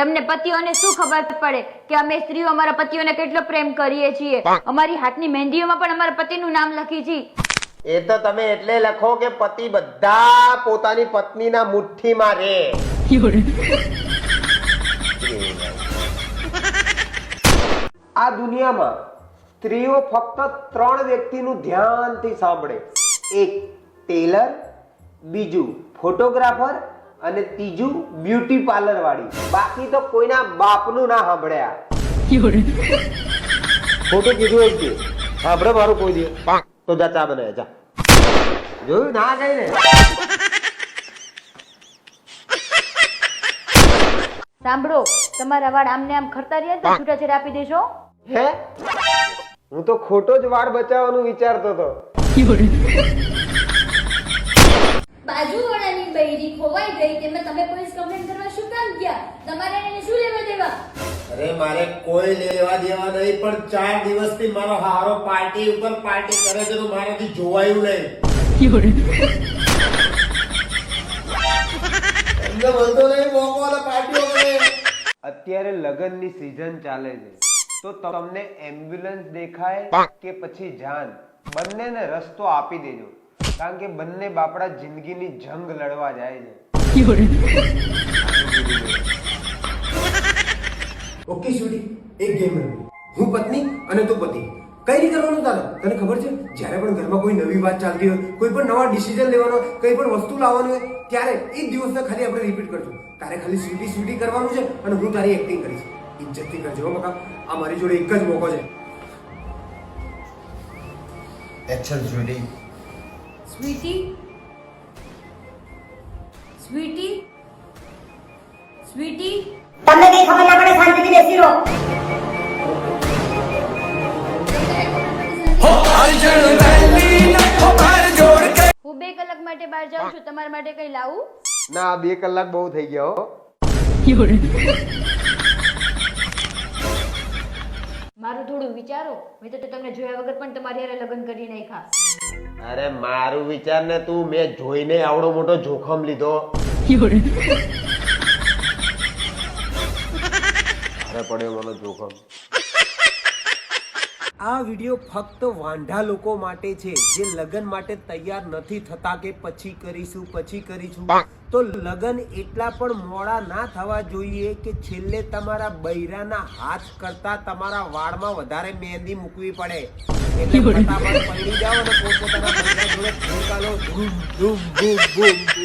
તમને પતિઓને શું ખબર પડે કે અમે સ્ત્રીઓ અમારા પતિઓને કેટલો પ્રેમ કરીએ છીએ? અમારી હાથની મહેંદીઓમાં પણ અમારા પતિનું નામ લખી છે. એ તો તમે એટલે લખો કે પતિ બધા પોતાની પત્નીના મુઠ્ઠીમાં રે આ દુનિયામાં સ્ત્રીઓ ફક્ત ત્રણ વ્યક્તિનું ધ્યાનથી સાંભળે. એક ટેલર બીજું ફોટોગ્રાફર અને ત્રીજું બ્યુટી પાર્લર વાળી બાકી તો કોઈના બાપનું ના સાંભળ્યા. ખોટું કીધું એક સાંભળે મારું કોઈ દે. તો જા ચા બને જા. જોયું? ના જાય ને? સાંભળો તમારા વાળ આમને આમ ખરતા રહ્યા તો છૂટાછેડા આપી દેશો. હે? હું તો ખોટો જ વાળ બચાવવાનું વિચારતો હતો. બાજુવાળાની બૈરી ખોવાઈ ગઈ તેમાં તમે પોલીસ કમ્પ્લેન કરવા શું કામ ગયા? તમારે એને શું લેવા દેવા? અરે મારે કોઈ લેવા દેવા નહીં પણ ચાર દિવસથી મારો હારો પાર્ટી ઉપર પાર્ટી કરે છે તો મારાથી જોવાયું નહીં. બોલતો નહીં મોકો પાર્ટીઓ અત્યારે લગ્નની સીઝન ચાલે છે. તો તમને એમ્બ્યુલન્સ દેખાય કે પછી જાન? બંનેને રસ્તો આપી દેજો. કારણ કે બંને બાપડા જિંદગીની જંગ લડવા જાય છે. ઓકે સ્વીટી એક ગેમ રમી. હું પત્ની અને તું પતિ. કઈ રીતે કરવાનું તારે? તને ખબર છે જ્યારે પણ ઘરમાં કોઈ નવી વાત ચાલતી હોય કોઈ પણ નવા ડિસિઝન લેવાનો હોય કઈ પણ વસ્તુ લાવવાની હોય ત્યારે એ જ દિવસને ખાલી આપણે રિપીટ કરશું. તારે ખાલી સ્વીટી સ્વીટી કરવાનું છે અને હું તારી એક્ટિંગ કરીશ. ઇજ્જતથી કરજો બકા. આ મારી જોડે એક જ મોકો છે. Action Sweety Sweety? Sweety? Sweety? તમને કઈ ખબર ના પડે શાંતિથી બેસી રહો. હું બે કલાક માટે બહાર જાઉં છું તમારા માટે કઈ લાવું? ના બે કલાક બહુ થઈ ગયા મારું થોડું વિચારો. મેં તો તમને જોયા વગર પણ તમારી હારે લગ્ન કરી નાખ્યા. અરે મારું વિચાર ને તું મેં જોઈને આવડો મોટો જોખમ લીધો. અરે પડ્યો મને જોખમ. આ વીડિયો ફક્ત વાંઢા લોકો માટે છે જે લગન માટે તૈયાર નથી થતા કે પછી કરીશું પછી કરીશું. તો લગ્ન એટલા પણ મોડા ના થવા જોઈએ કે છેલ્લે તમારા બૈરાના હાથ કરતા તમારા વાળમાં વધારે મહેંદી મૂકવી પડે. એટલે ફટાફટ પડી જાઓ અને પોતપોતાના જોડે ધૂમ ધૂમ ધૂમ ધૂમ.